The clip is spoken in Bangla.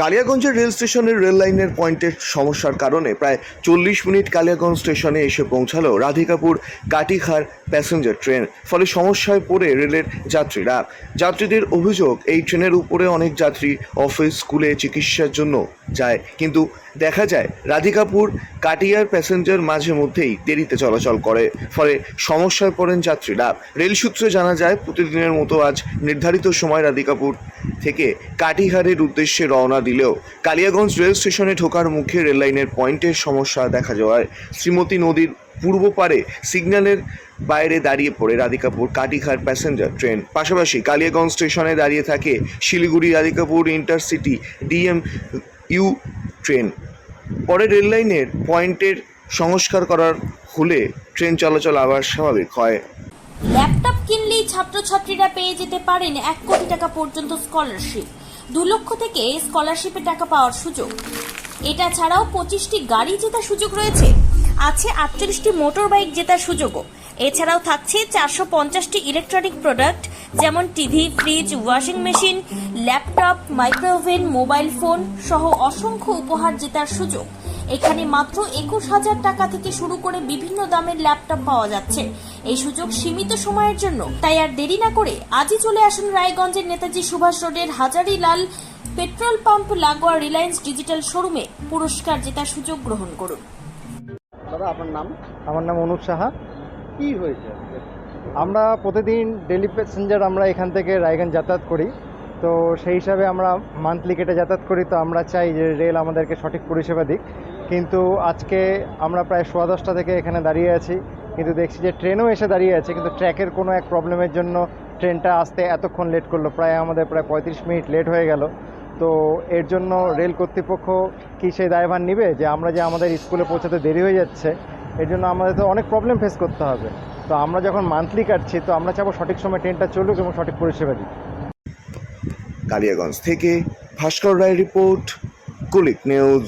কালিয়াগঞ্জের রেল স্টেশনের রেল লাইনের পয়েন্টের সমস্যার কারণে প্রায় চল্লিশ মিনিট কালিয়াগঞ্জ স্টেশনে এসে পৌঁছালো রাধিকাপুর কাটিখার প্যাসেঞ্জার ট্রেন, ফলে সমস্যায় পড়ে রেলের যাত্রীরা। যাত্রীদের অভিযোগ, এই ট্রেনের উপরে অনেক যাত্রী অফিস, স্কুলে চিকিৎসার জন্য যায়। কিন্তু দেখা যায়, রাধিকাপুর কাটিয়ার প্যাসেঞ্জার মাঝে মধ্যেই দেরিতে চলাচল করে, ফলে সমস্যায় পড়েন যাত্রীরা। রেল সূত্রে জানা যায়, প্রতিদিনের মতো আজ নির্ধারিত সময় রাধিকাপুর থেকে কাটিহারের উদ্দেশ্যে রওনা দিলেও কালিয়াগঞ্জ রেল স্টেশনে ঢোকার মুখে রেললাইনের পয়েন্টের সমস্যা দেখা যাওয়ায় শ্রীমতী নদীর পূর্ব পারে সিগন্যালের বাইরে দাঁড়িয়ে পড়ে রাধিকাপুর কাটিখার প্যাসেঞ্জার ট্রেন। পাশাপাশি কালিয়াগঞ্জ স্টেশনে দাঁড়িয়ে থাকে Siliguri Radhikapur intercity D M U train. পরে রেললাইনের পয়েন্টের সংস্কার করার হলে ট্রেন চলাচল আবার স্বাভাবিক হয়। ল্যাপটপ কিনলেই ছাত্রছাত্রীরা পেয়ে যেতে পারেন এক কোটি টাকা পর্যন্ত স্কলারশিপ। দু লক্ষ থেকে স্কলারশিপের টাকা পাওয়ার সুযোগ। এটা ছাড়াও পঁচিশটি গাড়ি জেতার সুযোগ রয়েছে। আছে আটচল্লিশটি মোটর বাইক জেতার সুযোগও। এছাড়াও থাকছে চারশো পঞ্চাশটি ইলেকট্রনিক প্রোডাক্ট, যেমন TV, fridge, washing machine, laptop, micro oven, mobile phone সহ অসংখ্য উপহার জেতার সুযোগ। এখানে মাত্র একুশ হাজার টাকা থেকে শুরু করে বিভিন্ন দামের ল্যাপটপ পাওয়া যাচ্ছে। এই সুযোগ সীমিত সময়ের জন্য। তাই আর দেরি না করে আজই চলে আসুন রায়গঞ্জের নেতাজি সুভাষ রোডের হাজারি লাল পেট্রোল পাম্প লাগোয়া রিলায়েন্স ডিজিটাল শোরুমে পুরস্কার জেতার সুযোগ গ্রহণ করুন। দাদা আপনার নাম? আমার নাম অনুপ সাহা। কি হয়েছে আমরা প্রতিদিন ডেলি প্যাসেঞ্জার আমরা এখান থেকে রায়গঞ্জ যাতায়াত করি। তো সেই হিসাবে আমরা মান্থলি কেটে যাতায়াত করি। তো আমরা চাই যে রেল আমাদেরকে সঠিক পরিষেবা দিক। কিন্তু আজকে আমরা প্রায় সোয়া দশটা থেকে এখানে দাঁড়িয়ে আছি। কিন্তু দেখছি যে ট্রেনও এসে দাঁড়িয়ে আছে, কিন্তু ট্র্যাকের কোনো এক প্রবলেমের জন্য ট্রেনটা আসতে এতক্ষণ লেট করল, প্রায় আমাদের প্রায় পঁয়ত্রিশ মিনিট লেট হয়ে গেল। তো এর জন্য রেল কর্তৃপক্ষ কি সেই দায়ভার নিবে? যে আমরা যে আমাদের স্কুলে পৌঁছাতে দেরি হয়ে যাচ্ছে, এর জন্য আমাদের তো অনেক প্রবলেম ফেস করতে হবে। তো আমরা যখন মান্থলি কাটছি, তো আমরা চাবো সঠিক সময় ট্রেনটা চলুক এবং সঠিক পরিষেবা দিক। কালিয়াগঞ্জ থেকে ভাস্কর রায় রিপোর্ট, কুলিক নিউজ।